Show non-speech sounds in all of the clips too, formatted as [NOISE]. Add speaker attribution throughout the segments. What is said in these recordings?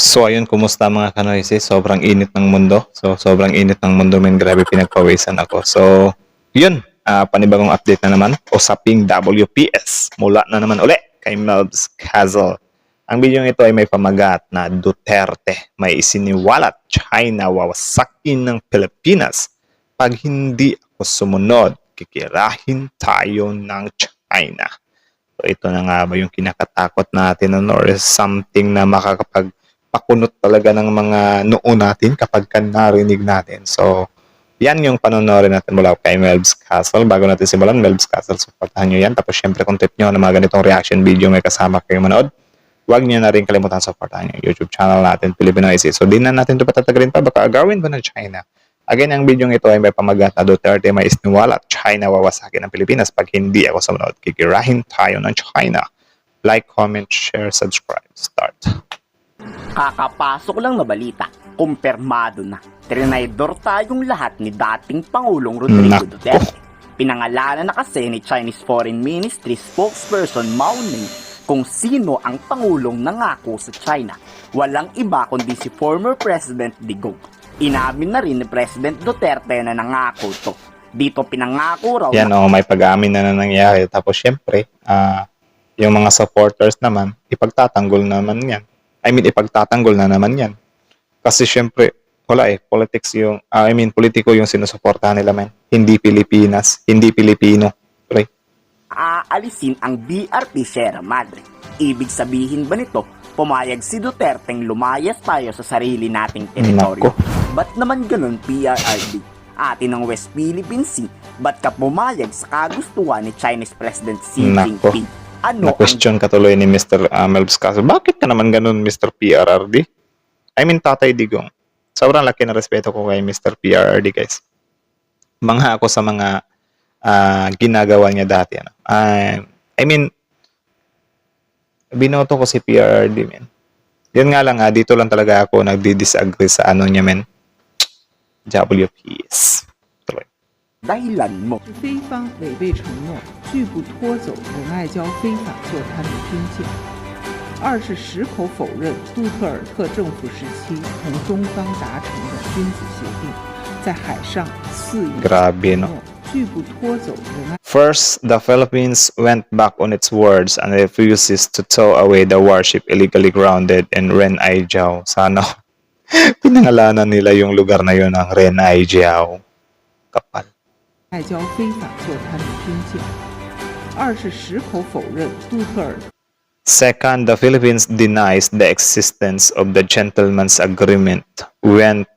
Speaker 1: So ayun, kumusta mga kanoises? Sobrang init ng mundo. So sobrang init ng mundo men grabe pinagpawisan ako. So yun, ah, panibagong update na naman. Usaping WPS. Mula na naman uli kay Melbs Castle. Ang video ito ay may pamagat na Duterte may isiniwalat China wawasakin ng Pilipinas. Pag hindi ako sumunod, kikirahin tayo ng China. So ito na nga ba yung kinakatakot natin ano, or something na makakapagpakunot talaga ng mga noo natin kapag ka narinig natin. So yan yung panonorin natin mula kay Melbs Castle. Bago natin simulan, Melbs Castle, supportahan nyo yan. Tapos syempre kung tip nyo na mga ganitong reaction video may kasama kayo manood, huwag nyo na rin kalimutan supportahan yung YouTube channel natin, Filipino IC. So di na natin ito patatagalin pa, baka agawin ba ng China? Again, ang video ito ay may pamagat na Duterte may isniwala at China wawasakin ng Pilipinas pag hindi ako sumunod. Kikirahin tayo ng China. Like, comment, share, subscribe. Start.
Speaker 2: Kakapasok lang na balita, kumpirmado na. Trinidor tayong lahat ni dating Pangulong Rodrigo
Speaker 1: Nako.
Speaker 2: Duterte. Pinangalanan na kasi ni Chinese Foreign Ministry spokesperson Mao Ning kung sino ang Pangulong nangako sa China. Walang iba kundi si former President Digong. Inamin na rin ni President Duterte na nangako to. Dito pinangako raw
Speaker 1: Yan
Speaker 2: na
Speaker 1: o, may pag-amin na na nangyari. Tapos syempre, ah, yung mga supporters naman, ipagtatanggol naman yan. I mean, ipagtatanggol na naman yan. Kasi syempre, wala eh, politics yung, ah, I mean, politiko yung sinusuportahan nila man. Hindi Pilipinas, hindi Pilipino. Pre.
Speaker 2: aalisin ang BRP Sierra Madre. Ibig sabihin ba nito, pumayag si Duterteng lumayas tayo sa sarili nating teritoryo?
Speaker 1: Nako.
Speaker 2: Ba't naman ganun PRRD? Atin ng West Philippine Sea, ba't ka pumayag sa kagustuhan ni Chinese President Xi
Speaker 1: Nako.
Speaker 2: Jinping? Ano ang
Speaker 1: Na-question ka tuloy ni Mr. Uh, Melbs Castle. Bakit ka naman ganun, Mr. PRRD? I mean, Tatay Digong. Sobrang laki na respeto ko kay Mr. PRRD, guys. Mangha ako sa mga ah, ginagawa niya dati. Ano. Ah, I mean, binoto ko si PRRD, men. Yun nga lang, ah, dito lang talaga ako nagdi-disagree sa ano niya, men. WPS Tuloy.
Speaker 2: dahilan mo?
Speaker 3: 是非方违背承诺，拒不拖走仁爱礁非法坐滩的军舰；二是矢口否认杜特尔特政府时期同中方达成的君子协定，在海上肆意
Speaker 1: Grabe, no?
Speaker 3: 承诺，拒不拖走仁爱。
Speaker 1: First, the Philippines went back on its words and refuses to tow away the warship illegally grounded in Ren Aijiao. Sana [LAUGHS] pinangalanan nila yung lugar na yun ng Ren Aijiao. Kapal.
Speaker 3: 爱礁非法坐滩的军舰；二是矢口否认杜特尔
Speaker 1: Second, the Philippines denies the existence of the gentleman's agreement when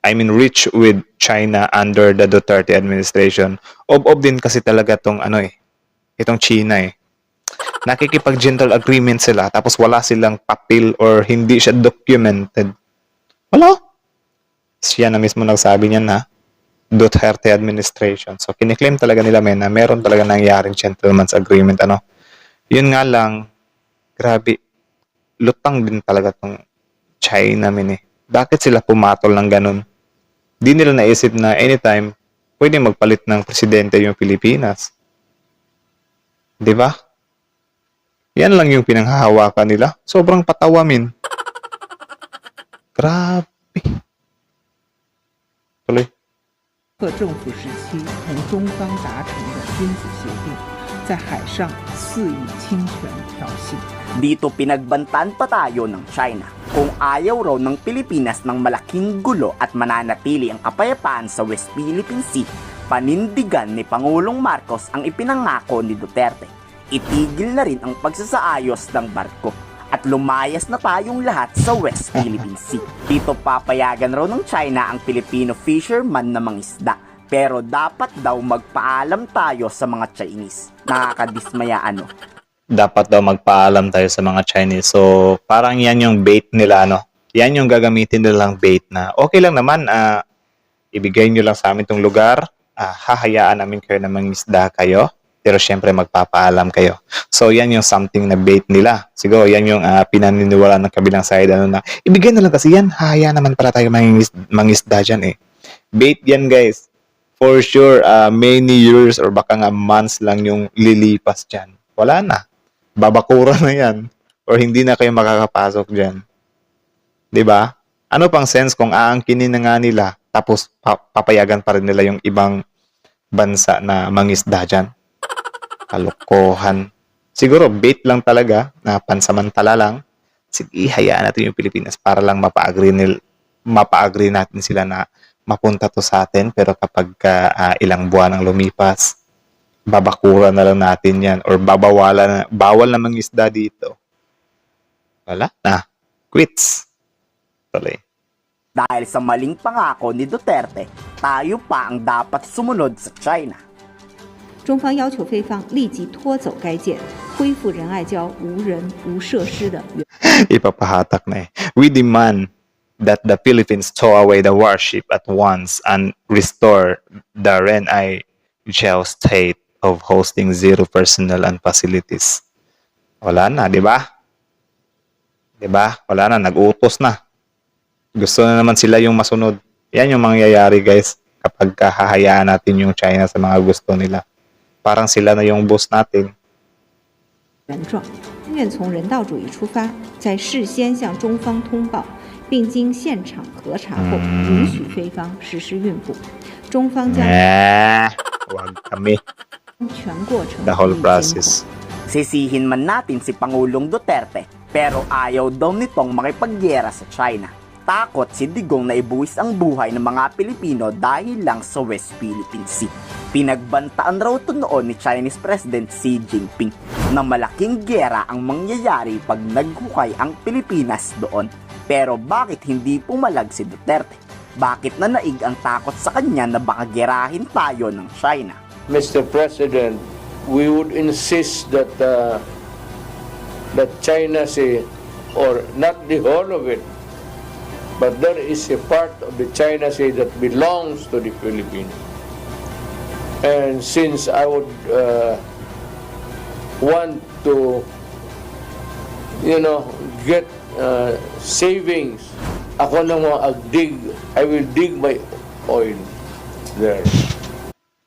Speaker 1: I mean reached with China under the Duterte administration. Ob-ob din kasi talaga tong ano eh, itong China eh. Nakikipag-gentle agreement sila tapos wala silang papel or hindi siya documented. Wala. Siya na mismo nagsabi niyan na Duterte administration. So kiniklaim talaga nila men na meron talaga nangyaring gentleman's agreement ano. Yun nga lang, grabe, lutang din talaga tong China min eh. Bakit sila pumatol ng ganun? Di nila naisip na anytime, pwede magpalit ng presidente yung Pilipinas. Di ba? Yan lang yung pinanghahawakan nila. Sobrang patawa min. Grabe. Tuloy.
Speaker 3: 特政府时期同中方达成的君子协定，在海上肆意侵权挑衅。
Speaker 2: Dito pinagbantan pa tayo ng China kung ayaw raw ng Pilipinas ng malaking gulo at mananatili ang kapayapaan sa West Philippine Sea, panindigan ni Pangulong Marcos ang ipinangako ni Duterte. Itigil na rin ang pagsasaayos ng barko at lumayas na tayong lahat sa West Philippine Sea. Dito papayagan raw ng China ang Filipino fisherman na mangisda. Pero dapat daw magpaalam tayo sa mga Chinese. Nakakadismaya ano.
Speaker 1: dapat daw magpaalam tayo sa mga Chinese. So, parang yan yung bait nila, no? Yan yung gagamitin nilang bait na, okay lang naman, ah, ibigay nyo lang sa amin tong lugar, ah, hahayaan namin kayo na mangisda kayo, pero syempre magpapaalam kayo. So, yan yung something na bait nila. Siguro, yan yung ah, pinaniniwala ng kabilang side, ano na, ibigay na lang kasi yan, hahayaan naman para tayo mangis, mangisda dyan eh. Bait yan, guys. For sure, ah, many years or baka nga months lang yung lilipas dyan. Wala na babakura na yan or hindi na kayo makakapasok dyan. 'di ba? Ano pang sense kung aangkinin na nga nila tapos pa- papayagan pa rin nila yung ibang bansa na mangisda dyan? Kalokohan. Siguro bait lang talaga na pansamantala lang. Sige, hayaan natin yung Pilipinas para lang mapa-agree nil mapa-agree natin sila na mapunta to sa atin pero kapag ka, ah, ilang buwan ang lumipas, babakura na lang natin yan or babawalan na, bawal na mangisda dito. Wala na. Quits. Tuloy.
Speaker 2: Dahil sa maling pangako ni Duterte, tayo pa ang dapat sumunod sa China.
Speaker 4: 中方要求菲方立即拖走该舰，恢复仁爱礁无人无设施的原
Speaker 1: Ipapahatak na eh. We demand that the Philippines tow away the warship at once and restore the Renai jail state of hosting zero personnel and facilities. Wala na, di ba? Di ba? Wala na, nag-utos na. Gusto na naman sila yung masunod. Yan yung mangyayari guys kapag kahahayaan natin yung China sa mga gusto nila. Parang sila na yung boss natin.
Speaker 4: 原状，愿从人道主义出发，在事先向中方通报，并经现场核查后，允许菲方实施运补。中方将
Speaker 1: Eh, wag kami.
Speaker 4: 全过程
Speaker 1: The whole
Speaker 4: 予以监控
Speaker 1: process.
Speaker 2: Sisihin man natin si Pangulong Duterte, pero ayaw daw nitong makipagyera sa China. Takot si Digong na ibuwis ang buhay ng mga Pilipino dahil lang sa West Philippine Sea. Pinagbantaan raw ito noon ni Chinese President Xi Jinping na malaking gera ang mangyayari pag naghukay ang Pilipinas doon. Pero bakit hindi pumalag si Duterte? Bakit na naig ang takot sa kanya na baka gerahin tayo ng China?
Speaker 5: Mr. President, we would insist that uh, that China Sea, or not the whole of it, but there is a part of the China Sea that belongs to the Philippines. And since I would uh, want to, you know, get uh, savings, ako na mo dig, I will dig my oil there.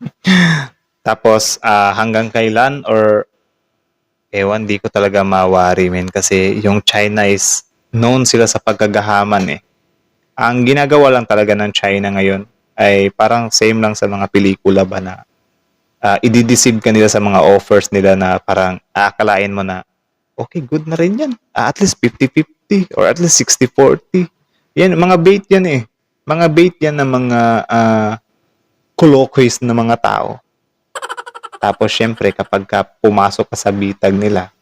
Speaker 5: [LAUGHS]
Speaker 1: Tapos ah, hanggang kailan or ewan di ko talaga mawari men kasi yung China is known sila sa pagkagahaman eh. Ang ginagawa lang talaga ng China ngayon ay parang same lang sa mga pelikula ba na uh, idideceive ka nila sa mga offers nila na parang aakalain mo na okay, good na rin yan. Ah, at least 50-50 or at least 60-40. Yan, mga bait yan eh. Mga bait yan ng mga ah, colloquies ng mga tao. Tapos, syempre, kapag ka pumasok ka sa bitag nila,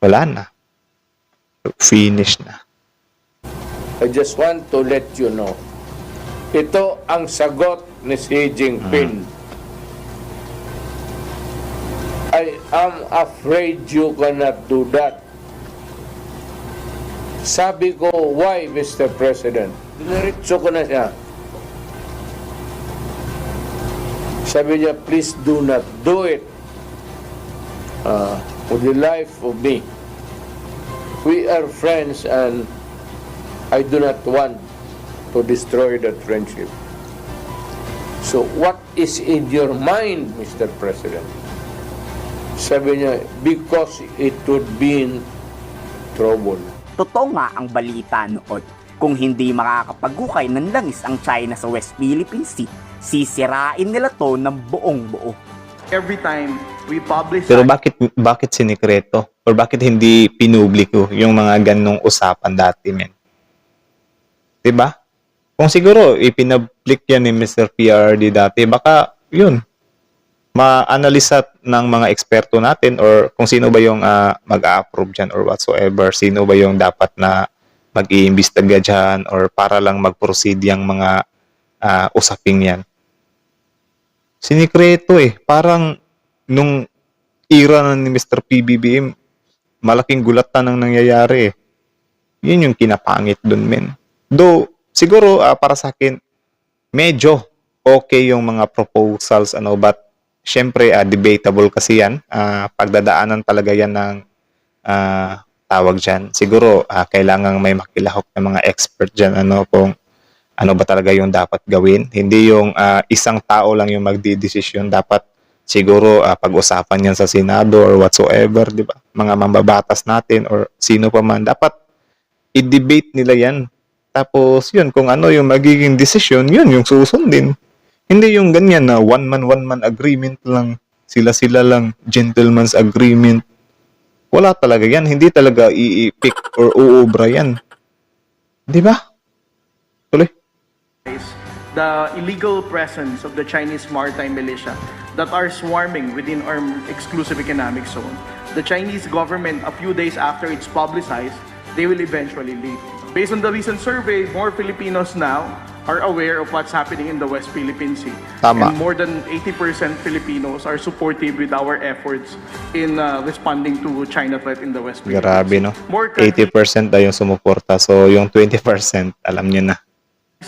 Speaker 1: wala na. Finish na.
Speaker 5: I just want to let you know. Ito ang sagot ni Xi Jinping. I am afraid you cannot do that. Sabi ko, why, Mr. President? Diretso ko na siya. Sabi niya, please do not do it. Uh, for the life of me. We are friends and I do not want to destroy that friendship. So what is in your mind, Mr. President? Sabi niya, because it would be in trouble.
Speaker 2: Totoo nga ang balita noon. Kung hindi makakapaghukay ng langis ang China sa West Philippine Sea, sisirain nila to ng buong buo.
Speaker 6: every time we publish
Speaker 1: Pero bakit bakit sinikreto? Or bakit hindi pinubliko yung mga ganong usapan dati, men? 'Di ba? Kung siguro ipinablik yan ni Mr. PRD dati, baka yun, ma-analisa ng mga eksperto natin or kung sino ba yung ah, mag-a-approve dyan or whatsoever, sino ba yung dapat na mag-iimbestiga dyan or para lang mag-proceed yung mga ah, usaping yan. Sinikreto eh. Parang nung era na ni Mr. PBBM, malaking gulatan ang nangyayari eh. Yun yung kinapangit dun, men. Though, siguro ah, para sa akin, medyo okay yung mga proposals, ano, but syempre, ah, debatable kasi yan. Ah, pagdadaanan talaga yan ng ah, tawag dyan. Siguro, ah, kailangang may makilahok ng mga expert dyan, ano, kung ano ba talaga yung dapat gawin. Hindi yung ah, isang tao lang yung magdidesisyon. Dapat siguro ah, pag-usapan yan sa Senado or whatsoever, di ba? Mga mambabatas natin or sino pa man. Dapat i-debate nila yan. Tapos, yun, kung ano yung magiging desisyon, yun yung susundin. Hindi yung ganyan na one man, one man agreement lang. Sila-sila lang, gentleman's agreement. Wala talaga yan. Hindi talaga iipik or uubra yan. Di ba? Tuloy.
Speaker 6: the illegal presence of the Chinese maritime militia that are swarming within our exclusive economic zone. The Chinese government, a few days after it's publicized, they will eventually leave. Based on the recent survey, more Filipinos now are aware of what's happening in the West Philippine Sea.
Speaker 1: Tama.
Speaker 6: And more than 80% Filipinos are supportive with our efforts in uh, responding to China threat in the West Philippine
Speaker 1: Grabe,
Speaker 6: Sea.
Speaker 1: no?
Speaker 6: More countries
Speaker 1: 80% daw yung sumuporta. So, yung 20%, alam nyo na.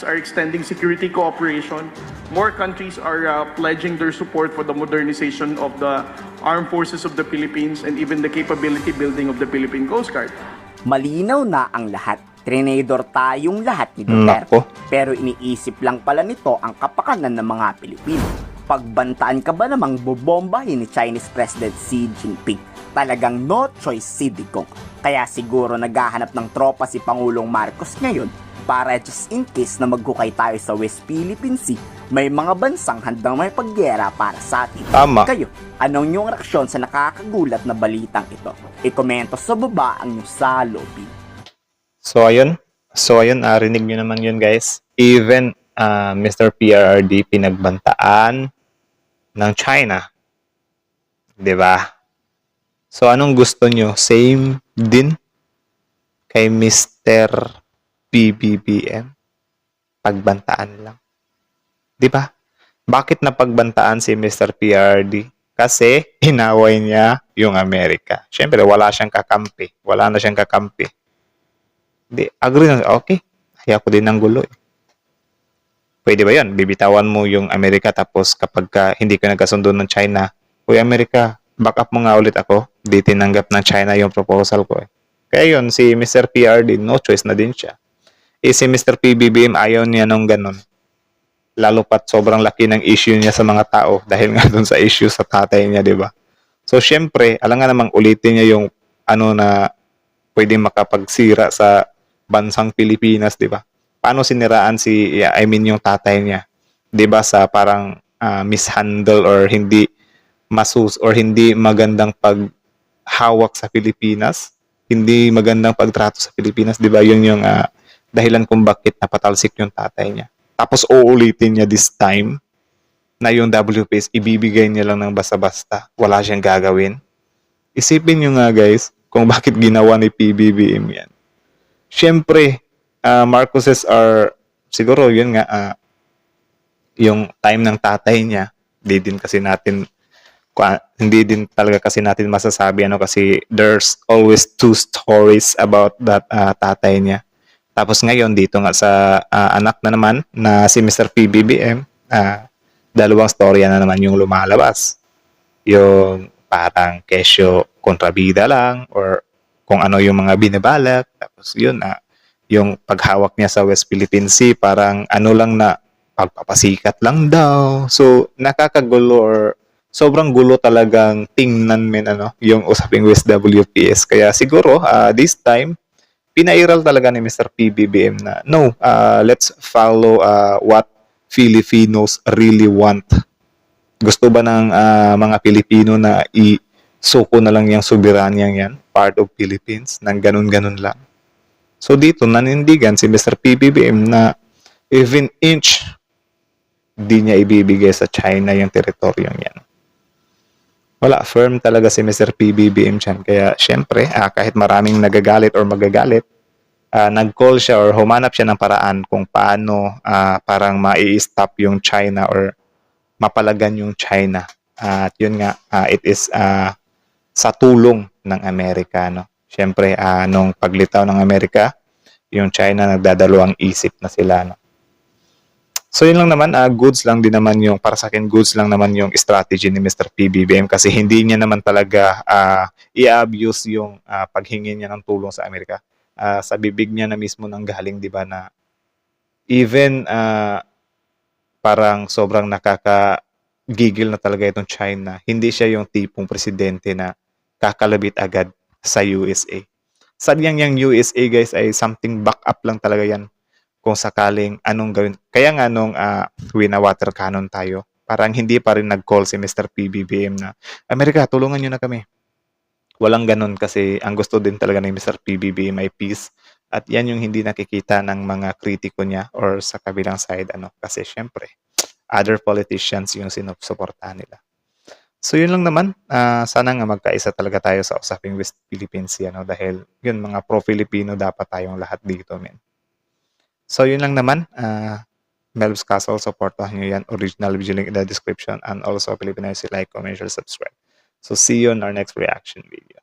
Speaker 6: are extending security cooperation. More countries are uh, pledging their support for the modernization of the armed forces of the Philippines and even the capability building of the Philippine Coast Guard.
Speaker 2: Malinaw na ang lahat. Trinador tayong lahat ni
Speaker 1: Nako.
Speaker 2: Duterte. Pero iniisip lang pala nito ang kapakanan ng mga Pilipino. Pagbantaan ka ba namang bobombahin ni Chinese President Xi Jinping? Talagang no choice si Digong. Kaya siguro naghahanap ng tropa si Pangulong Marcos ngayon para just in case na maghukay tayo sa West Philippine Sea, may mga bansang handang may paggera para sa atin.
Speaker 1: Tama.
Speaker 2: Kayo, anong inyong reaksyon sa nakakagulat na balitang ito? I-komento sa baba ang inyong salobin.
Speaker 1: So, ayun. So, ayun, narinig nyo naman yun, guys. Even uh, Mr. PRRD pinagbantaan ng China. ba? So, anong gusto nyo? Same din kay Mr. PBBM? Pagbantaan lang. ba? Bakit napagbantaan si Mr. PRD? Kasi [LAUGHS] inaway niya yung Amerika. Siyempre, wala siyang kakampi. Wala na siyang kakampi. Di, agree na, okay. Kaya ko din ng gulo eh. Pwede ba yan? Bibitawan mo yung Amerika tapos kapag ka, hindi ka nagkasundo ng China, Uy, Amerika, back up mo nga ulit ako. Di tinanggap ng China yung proposal ko eh. Kaya yun, si Mr. PRD, no choice na din siya. Eh, si Mr. PBBM, ayaw niya nung ganun. Lalo pat sobrang laki ng issue niya sa mga tao dahil nga dun sa issue sa tatay niya, di ba? So, syempre, alam nga namang ulitin niya yung ano na pwedeng makapagsira sa bansang Pilipinas, di ba? Paano siniraan si, I mean yung tatay niya, di ba, sa parang ah, mishandle or hindi masus or hindi magandang paghawak sa Pilipinas, hindi magandang pagtrato sa Pilipinas, di ba? Yun yung ah, dahilan kung bakit napatalsik yung tatay niya. Tapos uulitin niya this time na yung WPS ibibigay niya lang ng basta-basta. Wala siyang gagawin. Isipin nyo nga guys kung bakit ginawa ni PBBM yan. Siyempre, ah, Marcoses are, siguro yun nga, ah, yung time ng tatay niya, di din kasi natin, hindi din talaga kasi natin masasabi ano kasi there's always two stories about that ah, tatay niya. Tapos ngayon dito nga sa ah, anak na naman na si Mr. PBBM, ah, dalawang storya na naman yung lumalabas. Yung parang kesyo kontrabida lang or kung ano yung mga binabalak. Tapos yun, ah, yung paghawak niya sa West Philippine Sea, parang ano lang na pagpapasikat lang daw. So, nakakagulo or sobrang gulo talagang tingnan men ano, yung usaping West WPS. Kaya siguro, ah, this time, pinairal talaga ni Mr. PBBM na, no, ah, let's follow ah, what Filipinos really want. Gusto ba ng ah, mga Pilipino na i-suko na lang yung soberanyang yan, part of Philippines, nang ganun-ganun lang. So dito, nanindigan si Mr. PBBM na even inch di niya ibibigay sa China yung teritoryong yan. Wala, firm talaga si Mr. PBBM dyan. Kaya syempre, ah, kahit maraming nagagalit or magagalit, ah, nag-call siya or humanap siya ng paraan kung paano ah, parang mai-stop yung China or mapalagan yung China. at yun nga, ah, it is ah, sa tulong ng Amerika. No? Siyempre, ah, nung paglitaw ng Amerika, yung China nagdadalawang isip na sila. No? So yun lang naman, ah, goods lang din naman yung, para sa akin, goods lang naman yung strategy ni Mr. PBBM kasi hindi niya naman talaga ah, i-abuse yung ah, paghingi niya ng tulong sa Amerika. Ah, sa bibig niya na mismo nang galing, di ba, na even ah, parang sobrang nakakagigil na talaga itong China, hindi siya yung tipong presidente na kakalabit agad sa USA. Sadyang yung USA guys ay something backup lang talaga yan kung sakaling anong gawin. Kaya nga nung uh, wina-water cannon tayo, parang hindi pa rin nag-call si Mr. PBBM na, Amerika, tulungan nyo na kami. Walang ganun kasi ang gusto din talaga ni Mr. PBBM ay peace. At yan yung hindi nakikita ng mga kritiko niya or sa kabilang side. ano Kasi syempre, other politicians yung sinusuportahan nila. So yun lang naman. Ah, sana nga magkaisa talaga tayo sa usaping West Philippine Sea. Ano? Dahil yun, mga pro-Filipino dapat tayong lahat dito. Men. So yun lang naman. Ah, Melv's Castle, supportahan nyo yan. Original video link in the description. And also, Filipino like, comment, share, subscribe. So see you in our next reaction video.